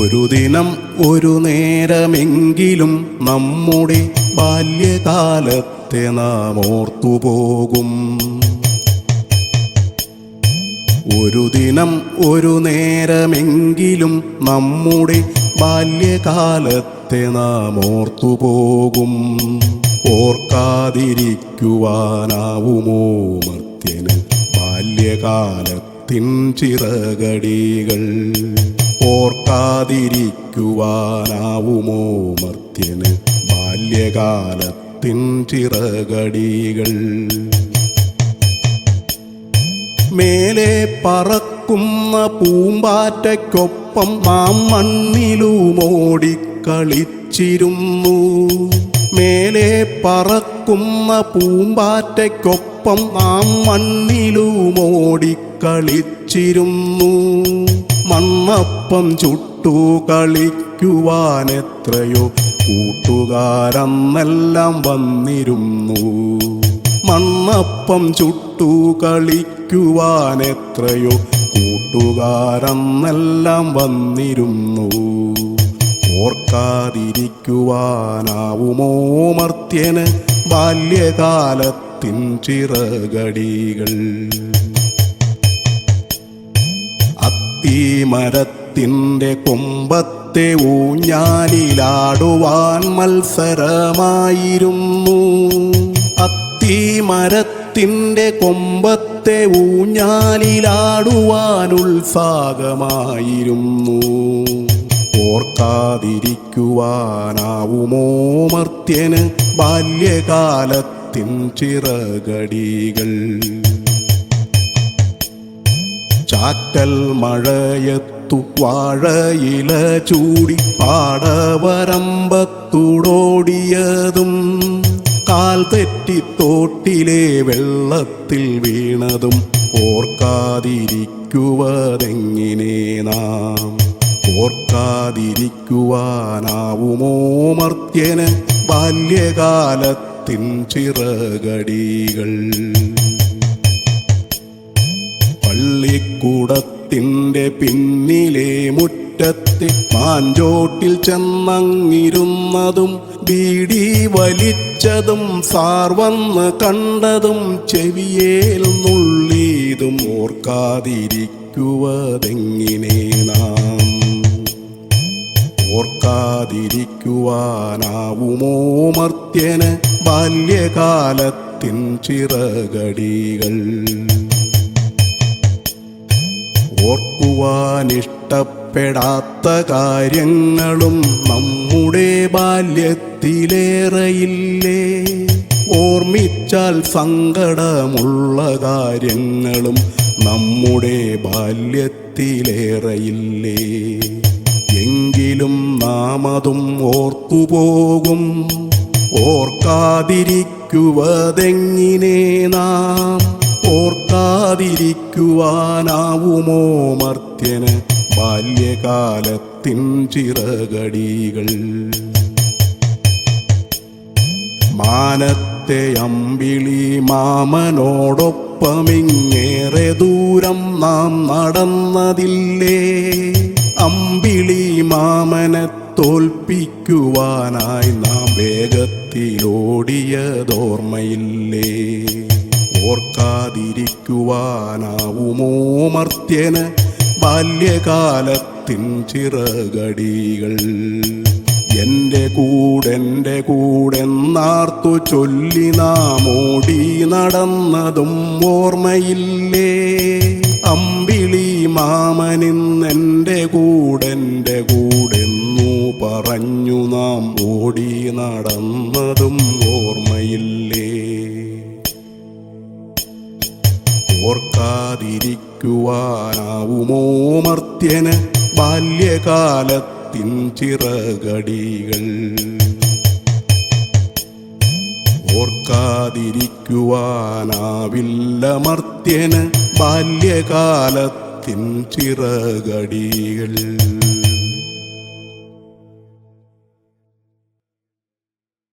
ഒരു ദിനം ഒരു നേരമെങ്കിലും നമ്മുടെ ബാല്യകാലത്തെ നാം ഓർത്തുപോകും. ഒരു ദിനം ഒരു നേരമെങ്കിലും നമ്മുടെ ബാല്യകാലത്തെ നാം ഓർത്തുപോകും. ഓർക്കാതിരിക്കുവാനാവുമോ മർത്യന് ബാല്യകാലത്തിൻ ചിറകടികൾ? ഓർക്കാതിരിക്കുവാനാവുമോ മർത്യന്? ബാല്യകാലത്തിൻ ചിറകടികൾ. മേലെ പറക്കുന്ന പൂമ്പാറ്റയ്ക്കൊപ്പം നാം മണ്ണിലുമോടിക്കളിച്ചിരുന്നു. മേലെ പറക്കുന്ന പൂമ്പാറ്റയ്ക്കൊപ്പം നാം മണ്ണിലുമോടിക്കളിച്ചിരുന്നു. മണ്ണപ്പം ചുട്ടു കളിക്കുവാൻ എത്രയോ കൂട്ടുകാരന്നെല്ലാം വന്നിരുന്നു. മണ്ണപ്പം ചുട്ടു കളിക്കുവാൻ എത്രയോ കൂട്ടുകാരെന്നെല്ലാം വന്നിരുന്നു. ഓർക്കാതിരിക്കുവാനാവുമോ മർത്യന് ബാല്യകാലത്തിൻ ചിറകടികൾ? അത്തിമരത്തിന്റെ കൊമ്പത്തെ ഊഞ്ഞാലിലാടുവാൻ മത്സരമായിരുന്നു. അത്തിമരത്തിന്റെ കൊമ്പത്തെ ഊഞ്ഞാലിലാടുവാൻ ഉത്സാഹമായിരുന്നു. ഓർക്കാതിരിക്കുവാനാവുമോ മർത്യന് ബാല്യകാലത്തിൻ ചിറകടികൾ? ചാറ്റൽ മഴയത്തു വാഴയില ചൂടി പാടവരമ്പത്തൂടോടിയതും കാൽ തെറ്റി തോട്ടിലെ വെള്ളത്തിൽ വീണതും ഓർക്കാതിരിക്കുവതെങ്ങിനെ നാം? ഓർക്കാതിരിക്കുവാനാവുമോ മർത്യന് ബാല്യകാലത്തിൻ ചിറകടികൾ? പള്ളിക്കൂടത്തിന്റെ പിന്നിലെ മുറ്റത്തെ മാഞ്ചോട്ടിൽ ചെന്നങ്ങിരുന്നതും ബീഡി വലിച്ചതും സാർ വന്ന് കണ്ടതും ചെവിയേൽ നുള്ളിയതും ഓർക്കാതിരിക്കുവതെങ്ങിനെ നാം? ഓർക്കാതിരിക്കുവാനാവുമോ മർത്യന് ബാല്യകാലത്തിൻ ചിറകടികൾ? ഓർക്കുവാനിഷ്ടപ്പെടാത്ത കാര്യങ്ങളും നമ്മുടെ ബാല്യത്തിലേറെയില്ലേ? ഓർമ്മിച്ചാൽ സങ്കടമുള്ള കാര്യങ്ങളും നമ്മുടെ ബാല്യത്തിലേറെയില്ലേ? എങ്കിലും നാം അതും ഓർത്തുപോകും. ഓർക്കാതിരിക്കുവതെങ്ങിനെ നാം? ഓർക്കാതിരിക്കുവാനാവുമോ മർത്യന് ബാല്യകാലത്തിൻ ചിറകടികൾ? മാനത്തെ അമ്പിളി മാമനോടൊപ്പമിങ്ങേറെ ദൂരം നാം നടന്നതില്ലേ? അമ്പിളി മാമനെ തോൽപ്പിക്കുവാനായി നാം വേഗത്തിലോടിയതോർമ്മയില്ലേ? ഓർക്കാതിരിക്കുവാനാവുമോ മർത്യന് ബാല്യകാലത്തിൻ ചിറകടികൾ? എന്റെ കൂടെന്റെ കൂടെന്നാർത്തു ചൊല്ലി നാം ഓടി നടന്നതും ഓർമ്മയില്ലേ? അമ്പിളി മാമനിന്നെന്റെ കൂടെന്റെ കൂടെന്നു പറഞ്ഞു നാം ഓടി നടന്നതും ഓർക്കാതിരിക്കുവാനാവുമോ മർത്യന് ബാല്യകാലത്തിൻ ചിറകടികൾ. ഓർക്കാതിരിക്കുവാനാവില്ല മർത്യന് ബാല്യകാലത്തിൻ ചിറകടികൾ.